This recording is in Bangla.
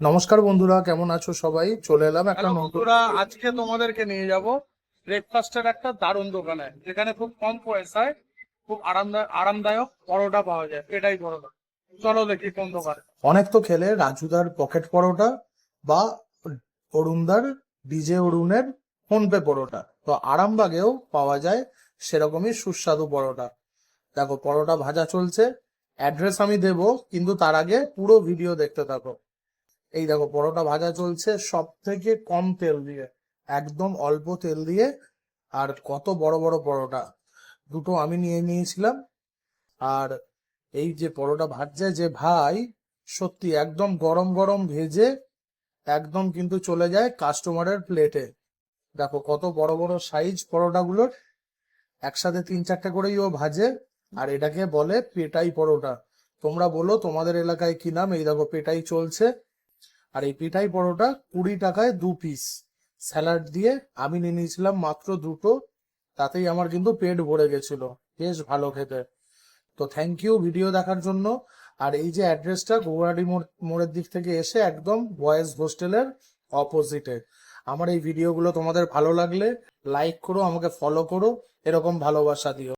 নমস্কার বন্ধুরা কেমন আছো সবাই? চলে এলাম একটা বন্ধুরা আজকে তোমাদেরকে নিয়ে যাব ব্রেকফাস্টের একটা দারুণ দোকানে যেখানে খুব কম পয়সায় খুব আরামদায়ক আরামদায়ক পরোটা পাওয়া যায় এটাই পরোটা। চলো দেখি কোন দোকানে। অনেক তো খেলে রাজুদার পকেট পরোটা বা অরুণদার ডিজে অরুণের ফোনপে পরোটা। তো আরামবাগেও পাওয়া যায় সেরকমই সুস্বাদু পরোটা। দেখো পরোটা ভাজা চলছে অ্যাড্রেস আমি দেব কিন্তু তার আগে পুরো ভিডিও দেখতে থাকো। এই দেখো পরোটা ভাজা চলছে সব থেকে কম তেল দিয়ে, একদম অল্প তেল দিয়ে, আর কত বড় বড় পরোটা। দুটো আমি নিয়ে নিয়েছিলাম, আর এই যে পরোটা ভাজছে যে ভাই, সত্যি একদম গরম গরম ভেজে একদম কিন্তু চলে যায় কাস্টমারের প্লেটে দেখো কত বড় বড় সাইজ পরোটাগুলোর একসাথে তিন চারটে করেই ও ভাজে, আর এটাকে বলে পেটাই পরোটা। তোমরা বলো তোমাদের এলাকায় কি নাম? এই দেখো পেটাই চলছে। আর এই পিঠাই পরোটা কুড়ি টাকায় দু পিস স্যালাড দিয়ে আমি নিয়ে নিয়েছিলাম মাত্র দুটো, তাতেই আমার কিন্তু পেট ভরে গেছিল। বেশ ভালো খেতে। তো থ্যাংক ইউ ভিডিও দেখার জন্য। আর এই যে অ্যাড্রেসটা গৌরাডি মোড়, মোড়ের দিক থেকে এসে একদম বয়েজ হোস্টেলের অপোজিটে আমার এই ভিডিওগুলো তোমাদের ভালো লাগলে লাইক করো, আমাকে ফলো করো, এরকম ভালোবাসা দিও।